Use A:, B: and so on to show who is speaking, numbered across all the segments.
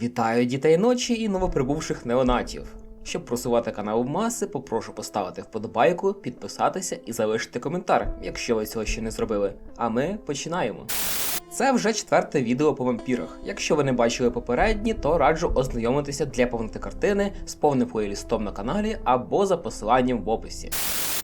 A: Вітаю дітей ночі і новоприбувших неонатів. Щоб просувати канал в маси, попрошу поставити вподобайку, підписатися і залишити коментар, якщо ви цього ще не зробили. А ми починаємо. Це вже четверте відео по вампірах. Якщо ви не бачили попередні, то раджу ознайомитися для повноти картини з повним плейлістом на каналі або за посиланням в описі.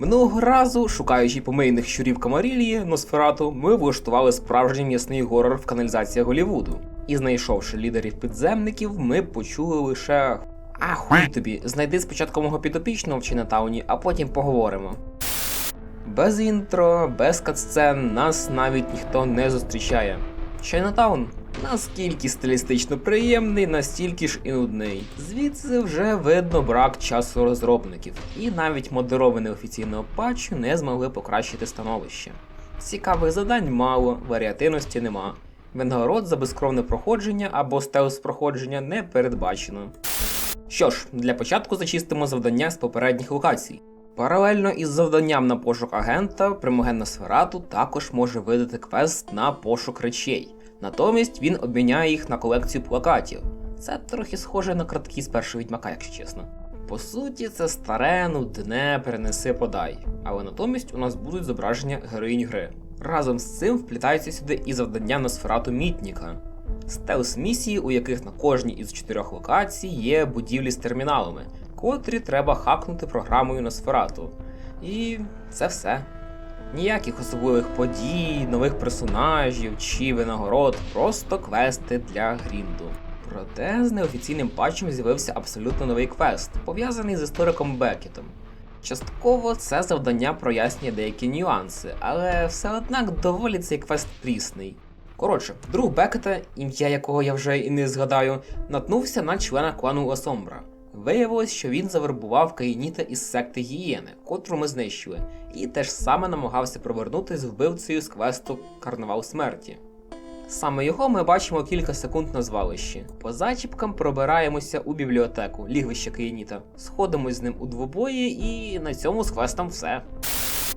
A: Минулого разу, шукаючи помийних щурів Камарілії Носферату, ми влаштували справжній м'ясний горор в каналізаціях Голівуду. І знайшовши лідерів підземників, ми почули лише. А хуй тобі, знайди спочатку мого підопічного в Чайнатауні, а потім поговоримо. Без інтро, без катсцен нас навіть ніхто не зустрічає. Чайнатаун наскільки стилістично приємний, настільки ж і нудний. Звідси вже видно брак часу розробників, і навіть модероване офіційного патчу не змогли покращити становище. Цікавих завдань мало, варіативності нема. Винагород за безкровне проходження або стелс проходження не передбачено. Що ж, для початку зачистимо завдання з попередніх локацій. Паралельно із завданням на пошук агента, примоген Носферату також може видати квест на пошук речей. Натомість він обміняє їх на колекцію плакатів. Це трохи схоже на картки з першого відьмака, якщо чесно. По суті, це старе, нудне, перенеси подай. Але натомість у нас будуть зображення героїнь гри. Разом з цим вплітаються сюди і завдання Носферату Мітніка. Стелс місії, у яких на кожній із чотирьох локацій є будівлі з терміналами, котрі треба хакнути програмою Носферату. І це все. Ніяких особливих подій, нових персонажів чи винагород, просто квести для грінду. Проте з неофіційним патчем з'явився абсолютно новий квест, пов'язаний з істориком Бекетом. Частково це завдання прояснює деякі нюанси, але все однак доволі цей квест прісний. Коротше, друг Бекета, ім'я якого я вже і не згадаю, наткнувся на члена клану Осомбра. Виявилось, що він завербував Каїніта із секти Гієни, котру ми знищили, і теж саме намагався провернути з вбивцею з квесту Карнавал смерті. Саме його ми бачимо кілька секунд на звалищі. По зачіпкам пробираємося у бібліотеку, лігвище Каїніта, сходимось з ним у двобої, і на цьому з квестом все.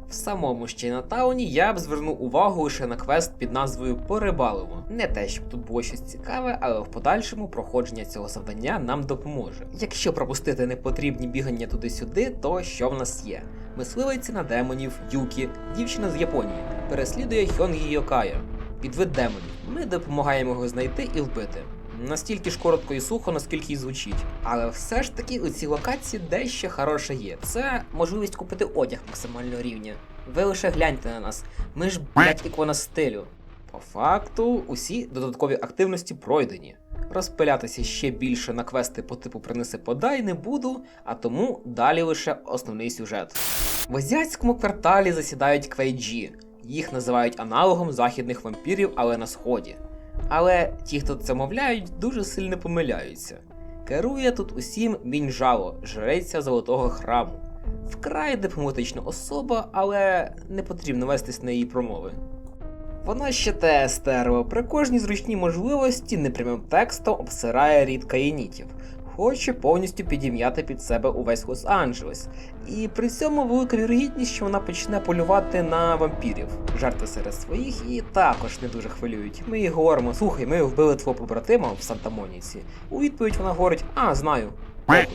A: В самому ж Чайнатауні я б звернув увагу лише на квест під назвою Порибалово. Не те, щоб тут було щось цікаве, але в подальшому проходження цього завдання нам допоможе. Якщо пропустити непотрібні бігання туди-сюди, то що в нас є? Мисливиці на демонів, Юкі, дівчина з Японії, переслідує Хьонгі Йокая. Підвид демонів. Ми допомагаємо його знайти і вбити. Настільки ж коротко і сухо, наскільки й звучить. Але все ж таки у цій локації дещо хороше є. Це можливість купити одяг максимального рівня. Ви лише гляньте на нас. Ми ж, блять, ікона стилю. По факту, усі додаткові активності пройдені. Розпилятися ще більше на квести по типу принеси подай не буду, а тому далі лише основний сюжет. В азіатському кварталі засідають квейджі. Їх називають аналогом західних вампірів, але на сході. Але ті, хто це мовляють, дуже сильно помиляються. Керує тут усім мінжало, жреця золотого храму. Вкрай дипломатична особа, але не потрібно вестись на її промови. Вона ще те стерво, при кожній зручній можливості непрямим текстом обсирає рід каїнітів, хоче повністю підім'яти під себе увесь Лос-Анджелес. І при цьому велика вірогідність, що вона почне полювати на вампірів. Жертви серед своїх її також не дуже хвилюють. Ми їй говоримо, слухай, ми вбили твого побратима в Санта-Моніці. У відповідь вона говорить: А, знаю, похуй.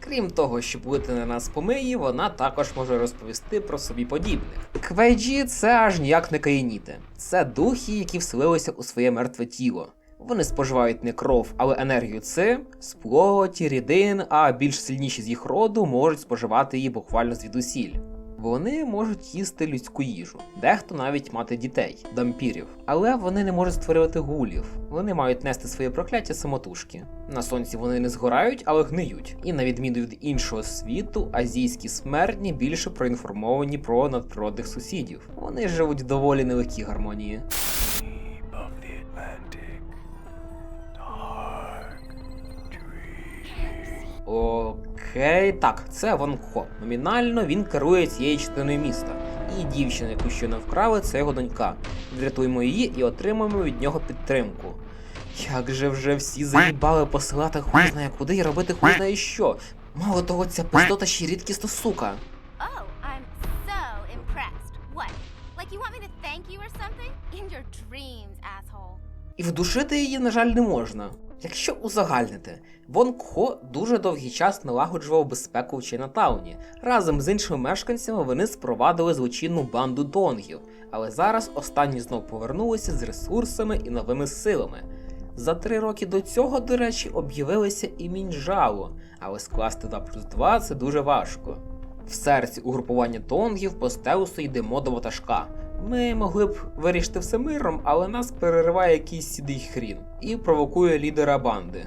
A: Крім того, що бути на нас помиї, вона також може розповісти про собі подібних. Квейджі це аж ніяк не каїніти. Це духи, які вселилися у своє мертве тіло. Вони споживають не кров, але енергію ци, з плоті, рідин, а більш сильніші з їх роду можуть споживати її буквально звідусіль. Вони можуть їсти людську їжу, дехто навіть мати дітей, дампірів. Але вони не можуть створювати гулів. Вони мають нести своє прокляття самотужки. На сонці вони не згорають, але гниють. І на відміну від іншого світу, азійські смертні більше проінформовані про надприродних сусідів. Вони живуть в доволі нелегкій гармонії. Окей, так, це Ван Хо. Номінально він керує цією частиною міста. І дівчина, яку щойно вкрали, це його донька. Врятуємо її і отримаємо від нього підтримку. Як же вже всі заїбали посилати хуй знає куди і робити хуй знає що. Мало того, ця пиздота ще рідкісна сука.
B: Oh, I'm so impressed. What? Like you want me to thank you or something? In your dreams, asshole.
A: І вдушити її, на жаль, не можна. Якщо узагальнити, Вон Кхо дуже довгий час налагоджував безпеку в Чайнатауні. Разом з іншими мешканцями вони спровадили злочинну банду донгів, але зараз останні знов повернулися з ресурсами і новими силами. За три роки до цього, до речі, об'явилися і Мінджао, але скласти 2 плюс 2 це дуже важко. В серці угрупування тонгів по стелсу йде до ватажка. Ми могли б вирішити все миром, але нас перериває якийсь сідий хрін і провокує лідера банди.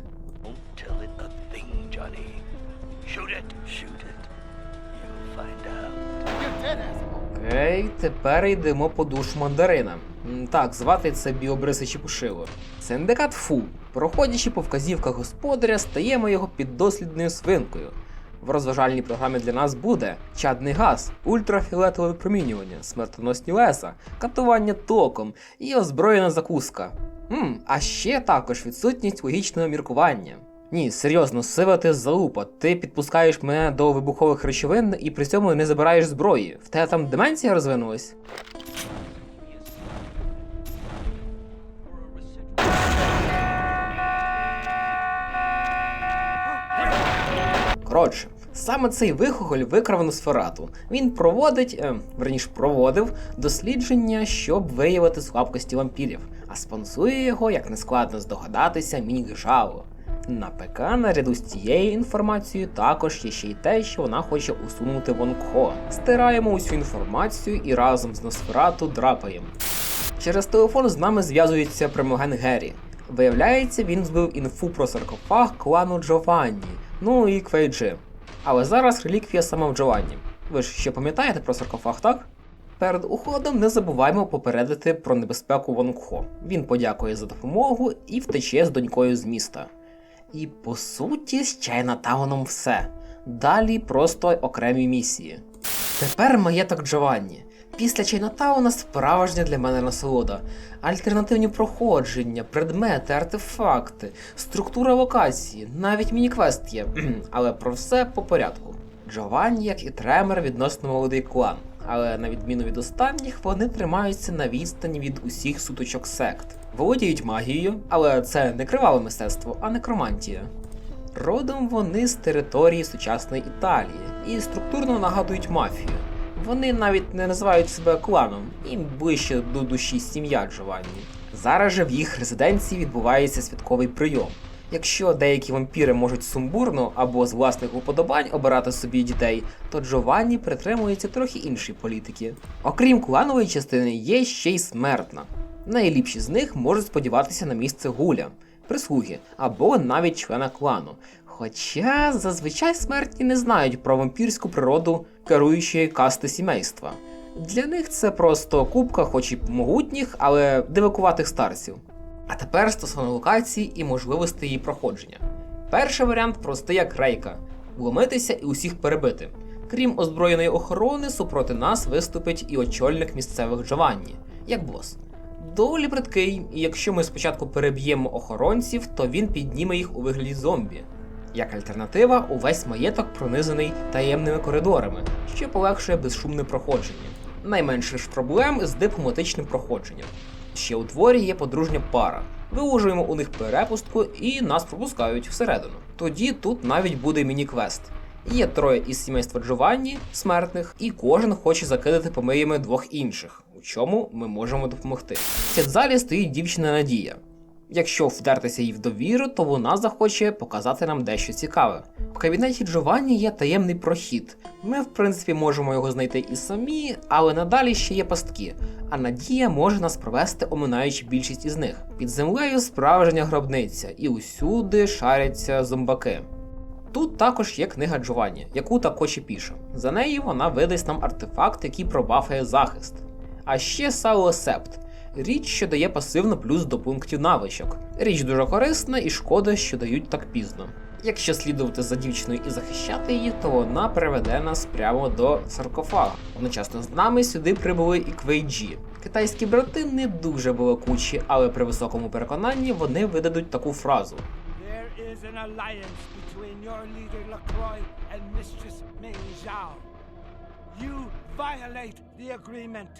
A: Окей, тепер йдемо по душу мандарина. Так, звати це Біобриси Чепушило. Синдикат Фу, проходячи по вказівках господаря, стаємо його піддослідною свинкою. В розважальній програмі для нас буде чадний газ, ультрафіолетове випромінювання, смертоносні леса, катування током і озброєна закуска. Хм, а ще також відсутність логічного міркування. Ні, серйозно, сива ти залупа. Ти підпускаєш мене до вибухових речовин і при цьому не забираєш зброї. В тебе там деменція розвинулась? Коротше, саме цей вихоголь викрав Носферату. Він проводить, е, верніш проводив дослідження, щоб виявити слабкості вампірів, а спонсує його, як не складно здогадатися, Жао. На ПК наряду з цією інформацією також є ще й те, що вона хоче усунути Вон Кхо. Стираємо усю інформацію і разом з Носферату драпаємо. Через телефон з нами зв'язується Примоген Геррі. Виявляється, він збив інфу про саркофаг клану Джованні, ну і Квейджи. Але зараз реліквія сама в Джованні. Ви ж ще пам'ятаєте про саркофаг, так? Перед уходом не забуваємо попередити про небезпеку Вонкхо. Він подякує за допомогу і втече з донькою з міста. І по суті, з Чайнатауном все. Далі просто окремі місії. Тепер маєток Джованні. Після Чайнатауна справжня для мене насолода. Альтернативні проходження, предмети, артефакти, структура локації, навіть міні-квест є. Але про все по порядку. Джованні, як і Тремер, відносно молодий клан. Але на відміну від останніх, вони тримаються на відстані від усіх суточок сект. Володіють магією, але це не криваве мистецтво, а некромантія. Родом вони з території сучасної Італії і структурно нагадують мафію. Вони навіть не називають себе кланом, їм ближче до душі сім'я Джованні. Зараз же в їх резиденції відбувається святковий прийом. Якщо деякі вампіри можуть сумбурно або з власних уподобань обирати собі дітей, то Джованні притримується трохи іншої політики. Окрім кланової частини, є ще й смертна. Найліпші з них можуть сподіватися на місце гуля, прислуги або навіть члена клану. Хоча зазвичай смертні не знають про вампірську природу керуючої касти сімейства. Для них це просто купка, хоч і могутніх, але дивакуватих старців. А тепер стосовно локації і можливостей її проходження. Перший варіант простий як рейка вломитися і усіх перебити. Крім озброєної охорони, супроти нас виступить і очільник місцевих Джованні, як бос. Доволі бридкий, і якщо ми спочатку переб'ємо охоронців, то він підніме їх у вигляді зомбі. Як альтернатива, увесь маєток пронизаний таємними коридорами, що полегшує безшумне проходження. Найменше ж проблем з дипломатичним проходженням. Ще у дворі є подружня пара. Виложуємо у них перепустку і нас пропускають всередину. Тоді тут навіть буде міні-квест. Є троє із сімейства Джованні, смертних, і кожен хоче закидати помиями двох інших, у чому ми можемо допомогти. В цій стоїть дівчина Надія. Якщо вдертися їй в довіру, то вона захоче показати нам дещо цікаве. В кабінеті Джованні є таємний прохід. Ми, в принципі, можемо його знайти і самі, але надалі ще є пастки. А Надія може нас провести, оминаючи більшість із них. Під землею справжня гробниця, і усюди шаряться зомбаки. Тут також є книга Джованні, яку також і пише. За нею вона видасть нам артефакт, який пробафає захист. А ще Сао Септ річ, що дає пасивно плюс до пунктів навичок. Річ дуже корисна і шкода, що дають так пізно. Якщо слідувати за дівчиною і захищати її, то вона приведе нас прямо до саркофага. Одночасно з нами сюди прибули і Квейджі. Китайські брати не дуже балакучі, але при високому переконанні вони видадуть таку фразу:
C: There. You violate the agreement.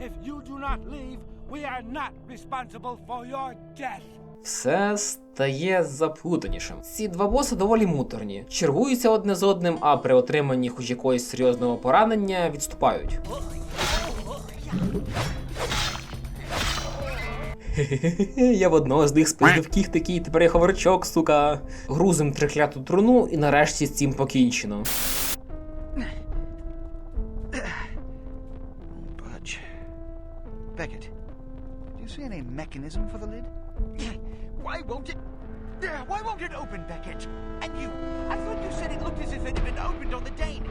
C: If you do not leave, we are not responsible for your death.
A: все стає заплутанішим. Ці два боси доволі муторні, чергуються одне з одним, а при отриманні хоч якогось серйозного поранення відступають. Я в одного з них спиздив кіхтики, і тепер я ховарчок, сука. Грузим трикляту труну, і нарешті з цим покінчено.
D: Beckett, do you see any mechanism for the lid? Why won't it? Yeah, Why won't it open, Beckett? And you? I thought you said it looked as if it had been opened on the Dane.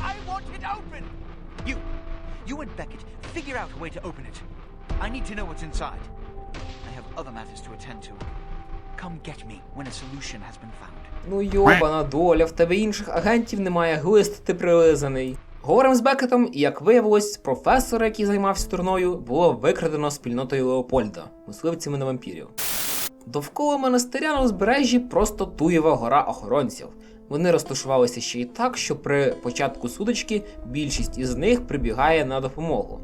D: I want it open. You, you and Beckett, figure out a way to open it. I need to know what's inside. I have other matters to attend to. Come get me when a solution has been found.
A: Ну йобана доля, в тебе інших агентів немає, глист ти прилизаний. Говоримо з Бекетом, і як виявилось, професора, який займався турною, було викрадено спільнотою Леопольда, мисливцями на вампірів. Довкола монастиря на узбережжі просто туєва гора охоронців. Вони розташувалися ще й так, що при початку сутички більшість із них прибігає на допомогу.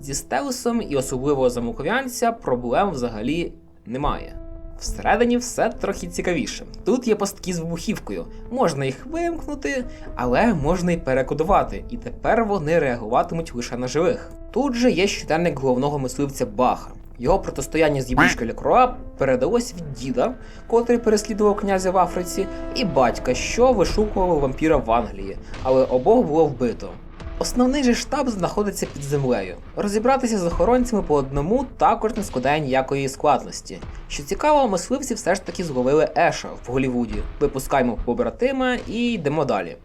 A: Зі стелсом і особливо за муковянця проблем взагалі немає. Всередині все трохи цікавіше. Тут є пастки з вибухівкою, можна їх вимкнути, але можна й перекодувати, і тепер вони реагуватимуть лише на живих. Тут же є щоденник головного мисливця Баха. Його протистояння з їбушкою Лекроа передалось від діда, котрий переслідував князя в Африці, і батька, що вишукував вампіра в Англії, але обох було вбито. Основний же штаб знаходиться під землею. Розібратися з охоронцями по одному також не складає ніякої складності. Що цікаво, мисливці все ж таки зловили Еша в Голівуді. Випускаємо побратима і йдемо далі.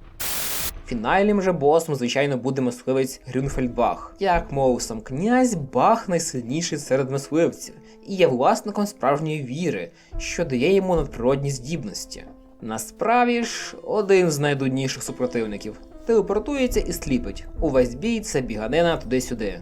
A: Фінальним же босом, звичайно, буде мисливець Грюнфельдбах. Як мовив сам князь, Бах найсильніший серед мисливців і є власником справжньої віри, що дає йому надприродні здібності. Насправді ж, один з найдудніших супротивників телепортується і сліпить. Увесь бій це біганина туди-сюди.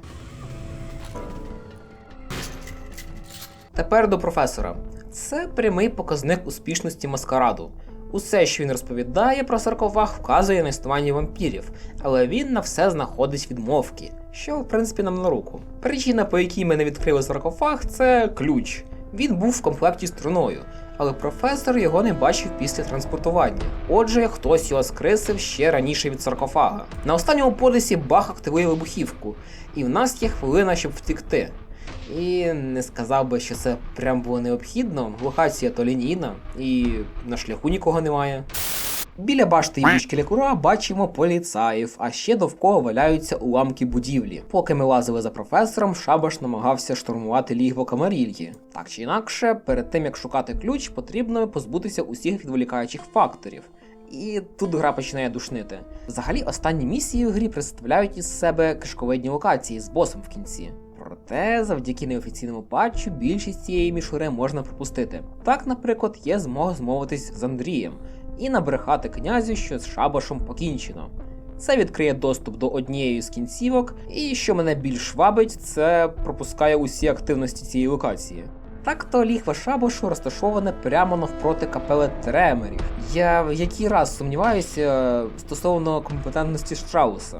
A: Тепер до професора. Це прямий показник успішності маскараду. Усе, що він розповідає про саркофаг, вказує на існування вампірів, але він на все знаходить відмовки, що в принципі нам на руку. Причина, по якій ми не відкрили саркофаг, це ключ. Він був в комплекті з труною, але професор його не бачив після транспортування. Отже, хтось його скресив ще раніше від саркофага. На останньому полісі Бах активує вибухівку, і в нас є хвилина, щоб втікти. І не сказав би, що це прям було необхідно. Локація то лінійна, і на шляху нікого немає. Біля башти Євічки Лякура бачимо поліцаїв, а ще довкола валяються уламки будівлі. Поки ми лазили за професором, Шабаш намагався штурмувати лігво Камарільї. Так чи інакше, перед тим як шукати ключ, потрібно позбутися усіх відволікаючих факторів. І тут гра починає душнити. Взагалі, останні місії в грі представляють із себе кишковидні локації з босом в кінці. Проте, завдяки неофіційному патчу, більшість цієї мішури можна пропустити. Так, наприклад, є змога змовитись з Андрієм і набрехати князю, що з шабашем покінчено. Це відкриє доступ до однієї з кінцівок, і що мене більш вабить, це пропускає усі активності цієї локації. Так то ліхва Шабошу розташоване прямо навпроти капели Тремерів. Я в який раз сумніваюся стосовно компетентності Штрауса.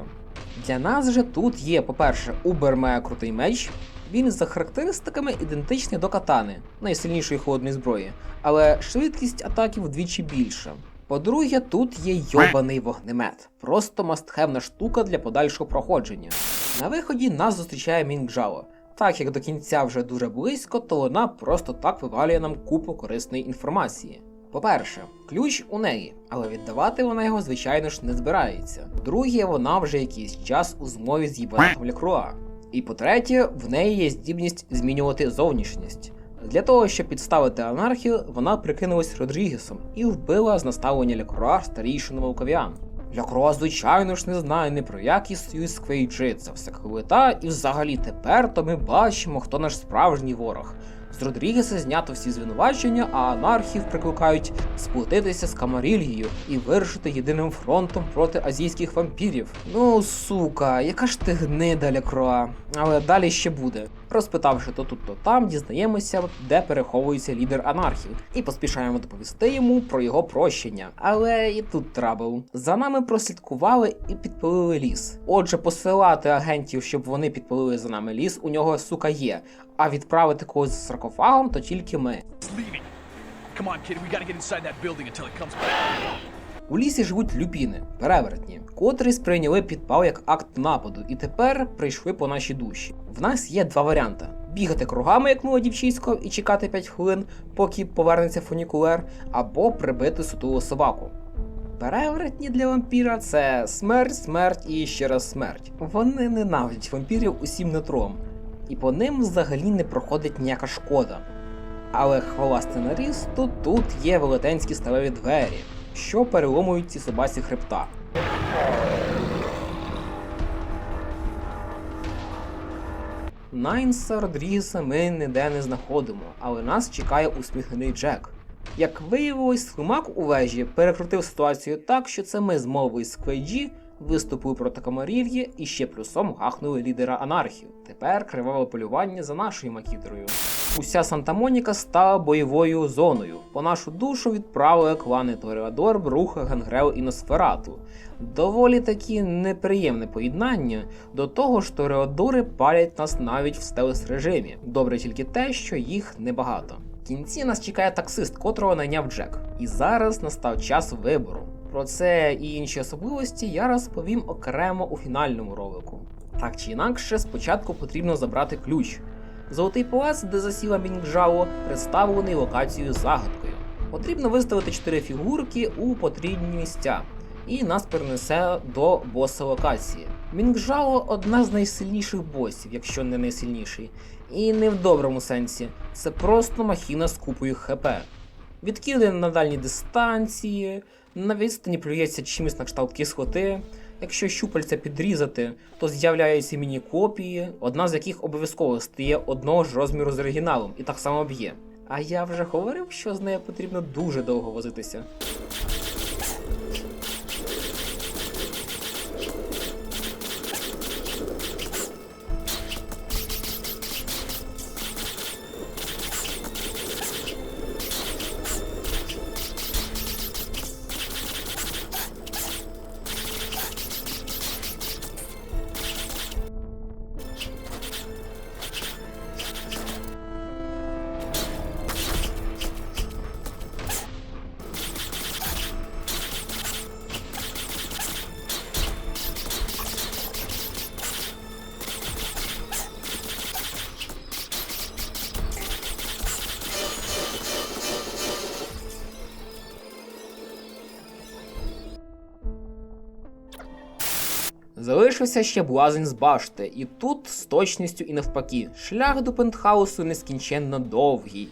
A: Для нас же тут є, по-перше, Убер має крутий меч. Він за характеристиками ідентичний до катани, найсильнішої холодної зброї, але швидкість атаки вдвічі більша. По-друге, тут є йобаний вогнемет. Просто мастхевна штука для подальшого проходження. На виході нас зустрічає Мінгджао. Так як до кінця вже дуже близько, то вона просто так вивалює нам купу корисної інформації. По-перше, ключ у неї, але віддавати вона його, звичайно ж, не збирається. Друге, вона вже якийсь час у змові з їбанком Лекруа. І по-третє, в неї є здібність змінювати зовнішність. Для того, щоб підставити анархію, вона прикинулась Родрігесом і вбила з наставлення Лякруа старійшину Волковіан. Лякруа, звичайно ж, не знає ні про який союз Квейджи, це все клевета, і взагалі тепер то ми бачимо, хто наш справжній ворог. З Родрігеса знято всі звинувачення, а анархів прикликають сплотитися з Камарільєю і вирушити єдиним фронтом проти азійських вампірів. Ну, сука, яка ж ти гнида Лякроа. але далі ще буде. Розпитавши то тут, то там, дізнаємося, де переховується лідер анархів, і поспішаємо доповісти йому про його прощення. Але і тут трабл. За нами прослідкували і підпалили ліс. Отже, посилати агентів, щоб вони підпалили за нами ліс, у нього сука є. А відправити когось з саркофагом, то тільки ми.
E: Come on, kid. We gotta get inside that building until it comes back.
A: У лісі живуть люпіни, перевертні, котрі сприйняли підпал як акт нападу, і тепер прийшли по нашій душі. В нас є два варіанти: бігати кругами, як мило дівчисько, і чекати 5 хвилин, поки повернеться фунікулер, або прибити сутулу собаку. Перевертні для вампіра це смерть, смерть і ще раз смерть. Вони ненавидять вампірів усім нутром, і по ним взагалі не проходить ніяка шкода. Але хвала сценаристу, тут є велетенські сталеві двері, що переломують ці собаці хребта. Найнса Родрігеса ми ніде не знаходимо, але нас чекає усміхнений Джек. Як виявилось, слимак у вежі перекрутив ситуацію так, що це ми з з Квейджі виступили проти Камарільї і ще плюсом гахнули лідера анархів. Тепер криваве полювання за нашою макітрою. Уся Санта-Моніка стала бойовою зоною. По нашу душу відправили клани Тореадор, Бруха, Гангрел і Носферату. Доволі таки неприємне поєднання. До того ж, Тореадори палять нас навіть в стелес режимі. Добре тільки те, що їх небагато. В кінці нас чекає таксист, котрого найняв Джек. І зараз настав час вибору. Про це і інші особливості я розповім окремо у фінальному ролику. Так чи інакше, спочатку потрібно забрати ключ. Золотий палац, де засіла Мінгжао, представлений локацією загадкою. Потрібно виставити 4 фігурки у потрібні місця, і нас перенесе до боса локації. Мінгжао одна з найсильніших босів, якщо не найсильніший. І не в доброму сенсі, це просто махіна з купою ХП. Відкиди на дальні дистанції, на відстані плюється чимось на кшталт кислоти. Якщо щупальця підрізати, то з'являються міні-копії, одна з яких обов'язково стає одного ж розміру з оригіналом і так само б'є. А я вже говорив, що з нею потрібно дуже довго возитися. Залишився ще блазень з башти, і тут з точністю і навпаки, шлях до пентхаусу нескінченно довгий.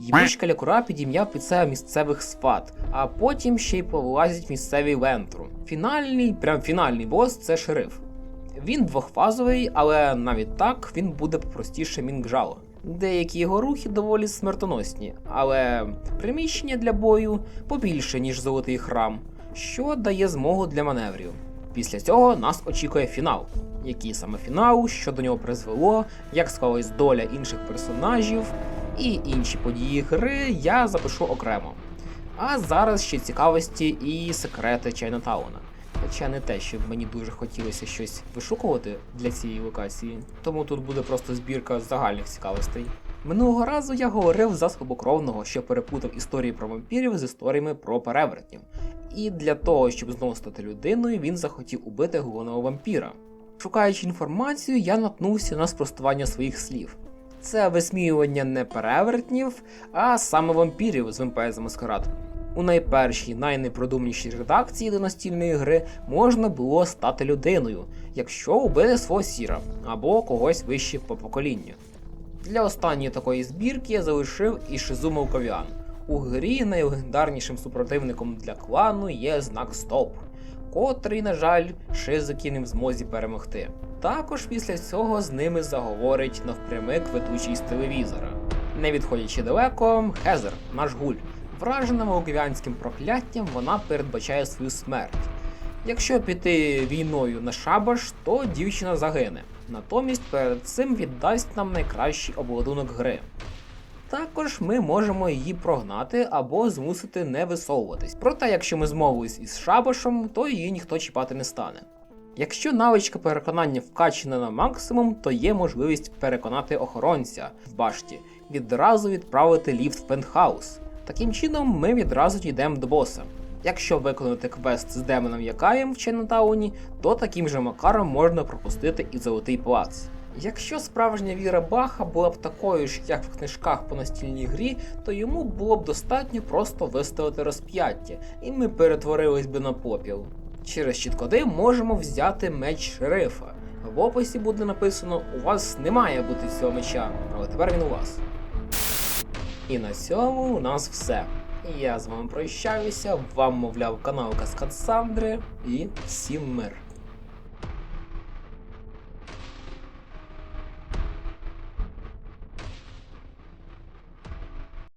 A: Їбичка лякура підім'яв під себе місцевих сват, а потім ще й повилазять місцеві вентру. Фінальний, прям фінальний бос це шериф. Він двохфазовий, але навіть так він буде простіше Мінгжало. Деякі його рухи доволі смертоносні, але приміщення для бою побільше, ніж золотий храм, що дає змогу для маневрів. Після цього нас очікує фінал. Який саме фінал, що до нього призвело, як склалась доля інших персонажів і інші події гри, я запишу окремо. А зараз ще цікавості і секрети Чайнатауна. Хоча не те, щоб мені дуже хотілося щось вишукувати для цієї локації, тому тут буде просто збірка загальних цікавостей. Минулого разу я говорив за слабокровного, що перепутав історії про вампірів з історіями про перевертнів. І для того, щоб знову стати людиною, він захотів убити головного вампіра. Шукаючи інформацію, я наткнувся на спростування своїх слів. Це висміювання не перевертнів, а саме вампірів з Vampire the Masquerade. У найпершій, найнепродумнішій редакції до настільної гри можна було стати людиною, якщо убили свого сіра або когось вище по поколінню. Для останньої такої збірки я залишив і Шизума Ковіан. У грі найлегендарнішим супротивником для клану є знак Стоп, котрий, на жаль, Шизукі не в змозі перемогти. Також після цього з ними заговорить навпрямик ведучий з телевізора. Не відходячи далеко, Хезер, наш гуль. Вражена волковянським прокляттям, вона передбачає свою смерть. Якщо піти війною на шабаш, то дівчина загине. Натомість перед цим віддасть нам найкращий обладунок гри. Також ми можемо її прогнати або змусити не висовуватись. Проте, якщо ми змовились із шабашем, то її ніхто чіпати не стане. Якщо навичка переконання вкачена на максимум, то є можливість переконати охоронця в башті, відразу відправити ліфт в пентхаус. Таким чином, ми відразу дійдемо до боса. Якщо виконати квест з демоном Якаєм в Чайнатауні, то таким же макаром можна пропустити і золотий палац. Якщо справжня віра Баха була б такою ж, як в книжках по настільній грі, то йому було б достатньо просто виставити розп'яття, і ми перетворились би на попіл. Через щіткоди можемо взяти меч шерифа. В описі буде написано: у вас не має бути цього меча, але тепер він у вас. І на цьому у нас все. Я з вами прощаюся, вам мовляв канал Каскад Сандри і всім мир.